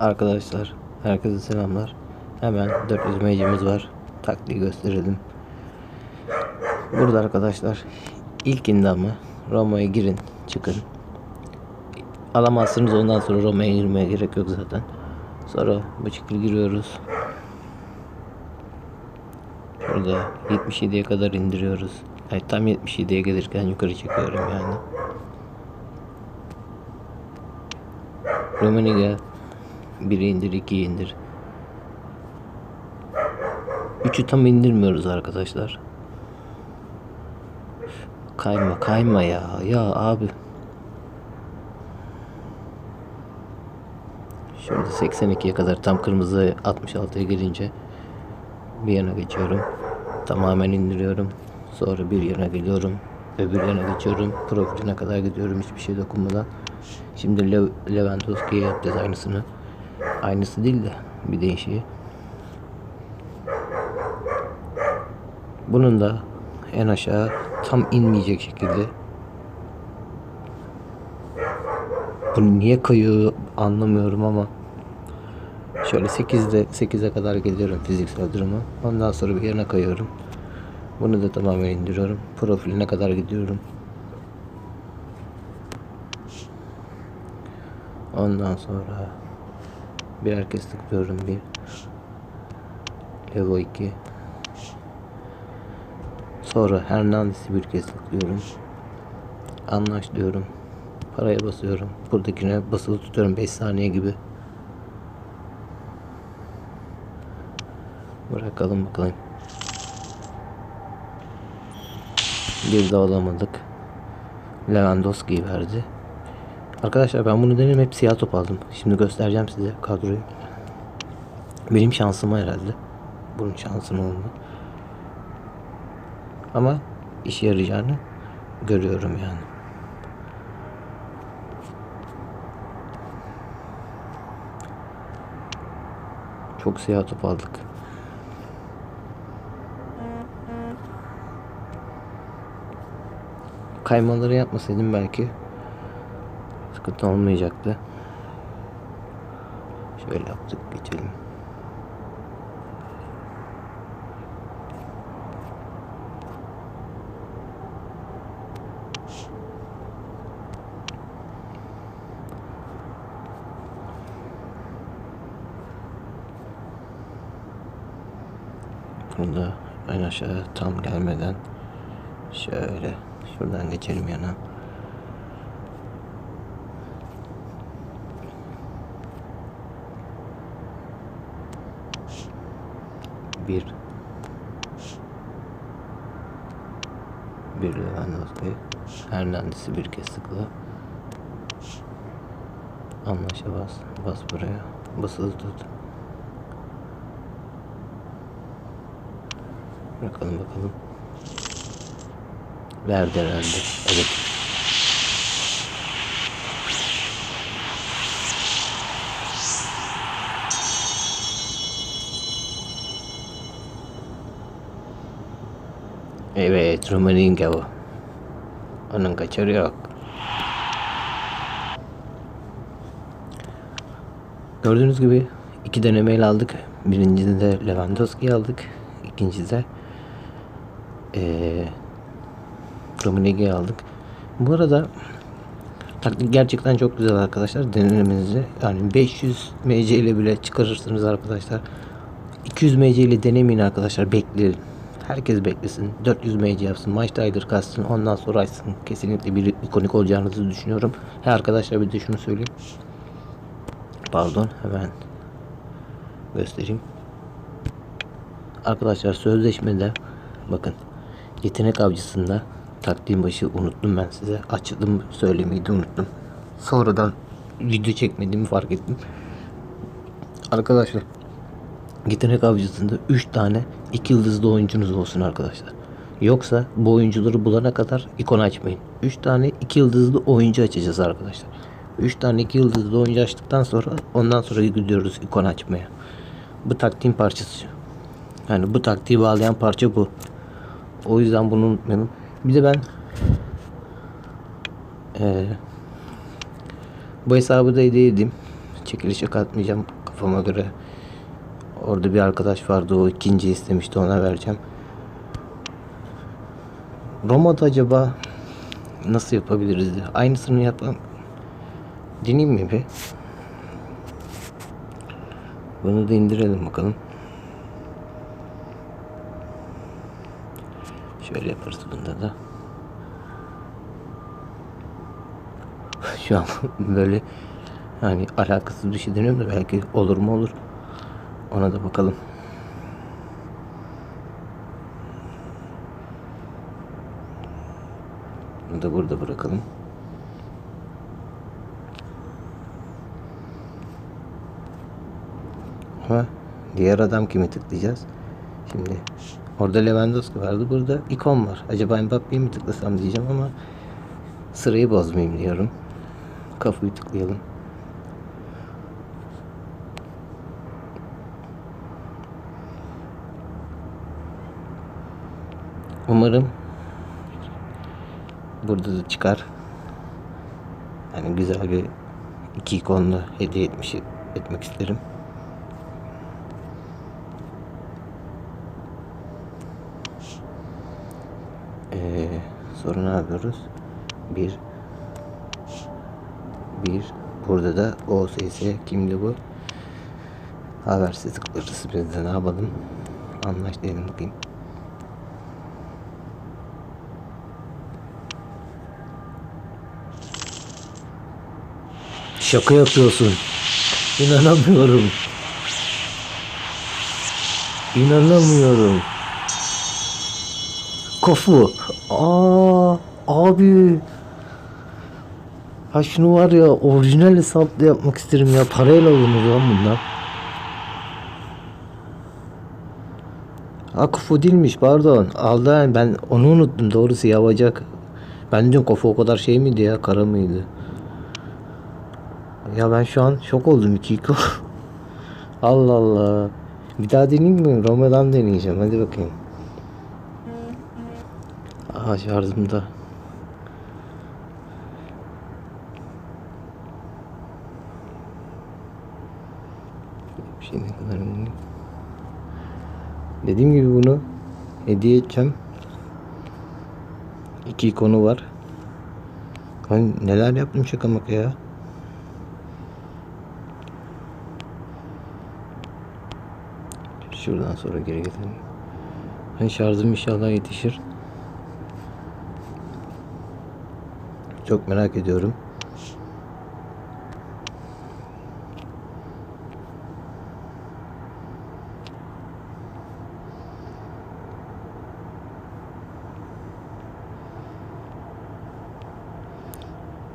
Arkadaşlar herkese selamlar. Hemen 400 mecimiz var. Taktiği gösterelim. Burada arkadaşlar ilkinde ama Roma'ya girin çıkın. Alamazsınız ondan sonra Roma'ya girmeye gerek yok zaten. Sonra bu şekilde giriyoruz. Burada 77'ye kadar indiriyoruz. Yani tam 77'ye gelirken yukarı çekiyorum yani. Romaniga 1'i indir 2'yi indir. 3'ü tam indirmiyoruz arkadaşlar. Kayma kayma ya. Ya abi. Şimdi 82'ye kadar tam kırmızı 66'ya gelince bir yana geçiyorum. Tamamen indiriyorum. Sonra bir yana geliyorum. Öbür yana geçiyorum. Profiline kadar gidiyorum hiçbir şey dokunmadan. Şimdi Le Lewandowski'ye yapacağız aynısını. Aynısı değil de bir değişiği. Bunun da en aşağı tam inmeyecek şekilde bu niye kayıyor anlamıyorum ama şöyle 8'de 8'e kadar geliyorum fiziksel duruma. Ondan sonra bir yerine kayıyorum. Bunu da tamamen indiriyorum. Profiline kadar gidiyorum. Ondan sonra birer kez tıklıyorum bir. Evo 2. Sonra Hernandez'i bir kez tıklıyorum. Anlaş diyorum. Paraya basıyorum. Buradakine basılı tutuyorum 5 saniye gibi. Bırakalım bakalım. Bir de alamadık. Lewandowski verdi. Arkadaşlar ben bunu denedim hep siyah top aldım. Şimdi göstereceğim size kadroyu. Benim şansıma herhalde. Bunun şansım oldu. Ama işe yarayacağını görüyorum yani. Çok siyah top aldık. Kaymaları yapmasaydım belki sıkıntı olmayacaktı. Şöyle yaptık geçelim. Burada en aşağı tam gelmeden şöyle şuradan geçelim yana. Bir bir Lewandowski Hernandez'i bir kez tıkla Anlaşa bas bas buraya basılı tut Bakalım bakalım. Verdi herhalde. Evet. Evet, Romaninga bu. Onun kaçarı yok. Gördüğünüz gibi iki denemeyle aldık. Birincide Lewandowski aldık. İkincide ee, Romaniga'yı aldık. Bu arada taktik gerçekten çok güzel arkadaşlar. Denemenizi yani 500 MC ile bile çıkarırsınız arkadaşlar. 200 MC ile denemeyin arkadaşlar. Bekleyin. Herkes beklesin. 400 MC yapsın. Maçta aydır kalsın. Ondan sonra açsın. Kesinlikle bir ikonik olacağınızı düşünüyorum. He arkadaşlar bir de şunu söyleyeyim. Pardon hemen göstereyim. Arkadaşlar sözleşmede bakın yetenek avcısında taktiğin başı unuttum ben size. Açıldım söylemeyi de unuttum. Sonradan video çekmediğimi fark ettim. Arkadaşlar yetenek avcısında 3 tane 2 yıldızlı oyuncunuz olsun arkadaşlar. Yoksa bu oyuncuları bulana kadar ikon açmayın. 3 tane 2 yıldızlı oyuncu açacağız arkadaşlar. 3 tane 2 yıldızlı oyuncu açtıktan sonra ondan sonra gidiyoruz ikon açmaya. Bu taktiğin parçası. Yani bu taktiği bağlayan parça bu. O yüzden bunu unutmayalım. Bir de ben ee, bu hesabı da hediye edeyim. Çekilişe katmayacağım kafama göre. Orada bir arkadaş vardı o ikinci istemişti ona vereceğim. Roma'da acaba nasıl yapabiliriz? Aynısını yapmam. Deneyeyim mi bir? Bunu da indirelim bakalım. Şöyle yaparız bunda da. Şu an böyle hani alakasız bir şey deniyorum da belki olur mu olur. Ona da bakalım. Bunu da burada bırakalım. Ama diğer adam kimi tıklayacağız? Şimdi orada Lewandowski vardı. Burada ikon var. Acaba Mbappe'yi mi tıklasam diyeceğim ama sırayı bozmayayım diyorum. Kafayı tıklayalım. Umarım burada da çıkar. Yani güzel bir iki ikonla hediye etmiş etmek isterim. Ee, sonra ne yapıyoruz? Bir bir burada da OSS kimdi bu? Habersiz tıklarız biz de ne yapalım? Anlaş diyelim bakayım. Şaka yapıyorsun. İnanamıyorum. İnanamıyorum. Kafu. Aa abi. Ha şunu var ya orijinal hesapla yapmak isterim ya. Parayla alınır lan bundan. Ha Kafu değilmiş pardon. Aldı ben onu unuttum doğrusu yapacak. Ben diyorum Kafu o kadar şey miydi ya kara mıydı? Ya ben şu an şok oldum 2 2 Allah Allah. Bir daha deneyeyim mi? Roma'dan deneyeceğim. Hadi bakayım. Aha şarjımda. Bir şey ne kadar önemli. Dediğim gibi bunu hediye edeceğim. İki ikonu var. Ben neler yaptım şaka maka ya. Şuradan sonra geri gidelim. Hani şarjım inşallah yetişir. Çok merak ediyorum.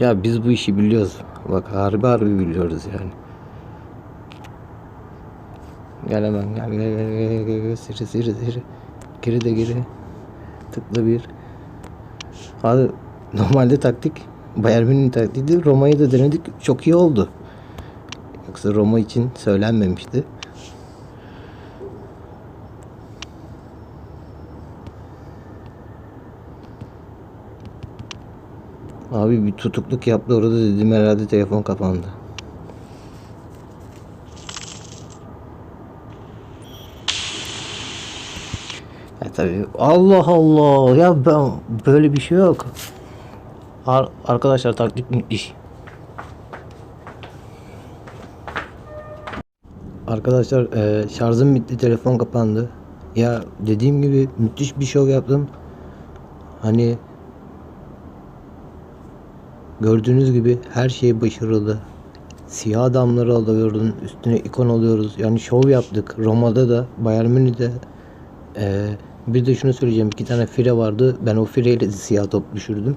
Ya biz bu işi biliyoruz. Bak harbi harbi biliyoruz yani. Gel hemen gel gel gel gel gel gel seri seri seri. Geri de geri. Tıkla bir. Abi normalde taktik Bayern Münih'in taktiğiydi. Roma'yı da denedik. Çok iyi oldu. Yoksa Roma için söylenmemişti. Abi bir tutukluk yaptı orada dedim herhalde telefon kapandı. Tabii Allah Allah ya ben böyle bir şey yok. Ar- arkadaşlar taktik müthiş. Arkadaşlar e, şarjım bitti telefon kapandı. Ya dediğim gibi müthiş bir şov yaptım. Hani gördüğünüz gibi her şey başarılı. Siyah adamları alıyordun, üstüne ikon alıyoruz. Yani şov yaptık. Roma'da da, Bayern Münih'de. E, bir de şunu söyleyeceğim. iki tane fire vardı. Ben o fireyle siyah top düşürdüm.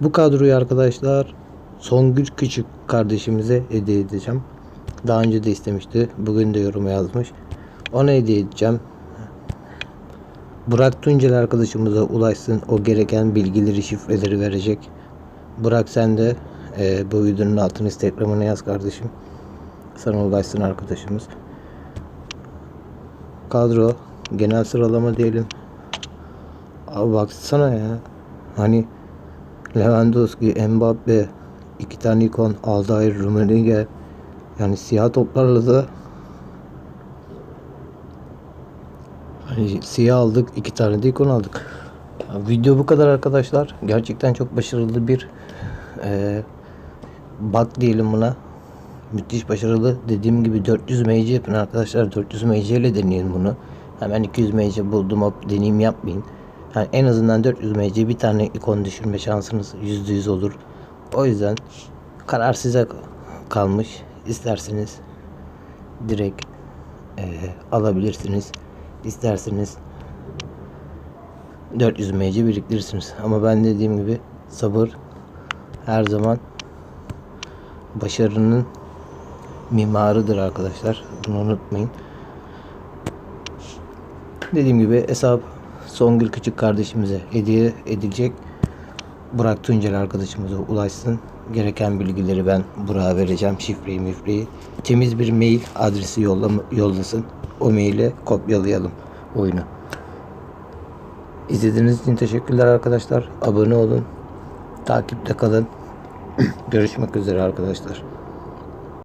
Bu kadroyu arkadaşlar son güç küçük kardeşimize hediye edeceğim. Daha önce de istemişti. Bugün de yoruma yazmış. Ona hediye edeceğim. Burak Tuncel arkadaşımıza ulaşsın. O gereken bilgileri, şifreleri verecek. Burak sen de e, bu videonun altına Instagram'ına yaz kardeşim. Sana ulaşsın arkadaşımız. Kadro genel sıralama diyelim. Abi baksana ya. Hani Lewandowski, Mbappe, iki tane ikon, Aldair, Rummenigge. Yani siyah toplarla da hani siyah aldık. iki tane de ikon aldık. Video bu kadar arkadaşlar. Gerçekten çok başarılı bir eee bak diyelim buna. Müthiş başarılı. Dediğim gibi 400 MC yapın arkadaşlar. 400 MC ile deneyin bunu. Hemen 200 MC buldum hop deneyim yapmayın. Yani en azından 400 MC bir tane ikon düşürme şansınız %100 olur. O yüzden karar size kalmış. İsterseniz direkt eee, alabilirsiniz. İsterseniz 400 MC biriktirirsiniz. Ama ben dediğim gibi sabır her zaman başarının mimarıdır arkadaşlar. Bunu unutmayın. Dediğim gibi hesap Songül küçük kardeşimize hediye edilecek. Burak Tuncel arkadaşımıza ulaşsın. Gereken bilgileri ben Burak'a vereceğim. Şifreyi mifreyi. Temiz bir mail adresi yollama, yollasın. O maile kopyalayalım oyunu. İzlediğiniz için teşekkürler arkadaşlar. Abone olun. Takipte kalın. Görüşmek üzere arkadaşlar.